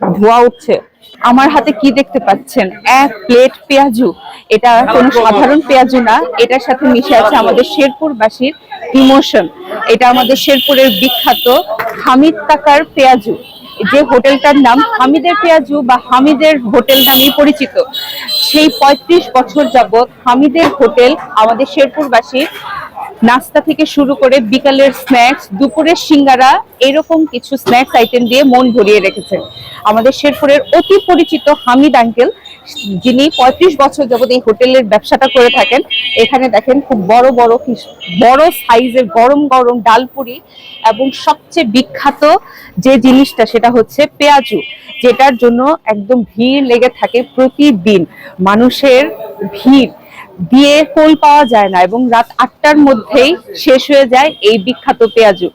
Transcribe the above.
ধোয়া উঠছে। আমার হাতে কি দেখতে পাচ্ছেন? এক প্লেট পেঁয়াজু। এটা কোনো সাধারণ পেঁয়াজু না। এটার সাথে মিশে আছে আমাদের শেরপুরবাসীর ইমোশন। এটা আমাদের শেরপুরের বিখ্যাত হামিদ কাকার পেঁয়াজু। যে হোটেলটার নাম হামিদের পেঁয়াজু বা হামিদের হোটেল নামেই পরিচিত। সেই পঁয়ত্রিশ বছর যাবৎ হামিদের হোটেল আমাদের শেরপুরবাসীর নাস্তা থেকে শুরু করে বিকালের স্ন্যাক্স দুপুরের সিঙ্গারা, এরকম কিছু স্ন্যাক্স আইটেম দিয়ে মন ভরিয়ে রেখেছেন। আমাদের শেরপুরের অতি পরিচিত হামিদ আঙ্কেল যিনি পঁয়ত্রিশ বছর যাবত এই হোটেলের ব্যবসাটা করে থাকেন। এখানে দেখেন খুব বড় বড় বড় সাইজের গরম গরম ডালপুরি এবং সবচেয়ে বিখ্যাত যে জিনিসটা সেটা হচ্ছে পেঁয়াজু, যেটার জন্য একদম ভিড় লেগে থাকে প্রতিদিন। মানুষের ভিড় দিয়ে কোল পাওয়া যায় না এবং রাত আটটার মধ্যেই শেষ হয়ে যায় এই বিখ্যাত পেঁয়াজু।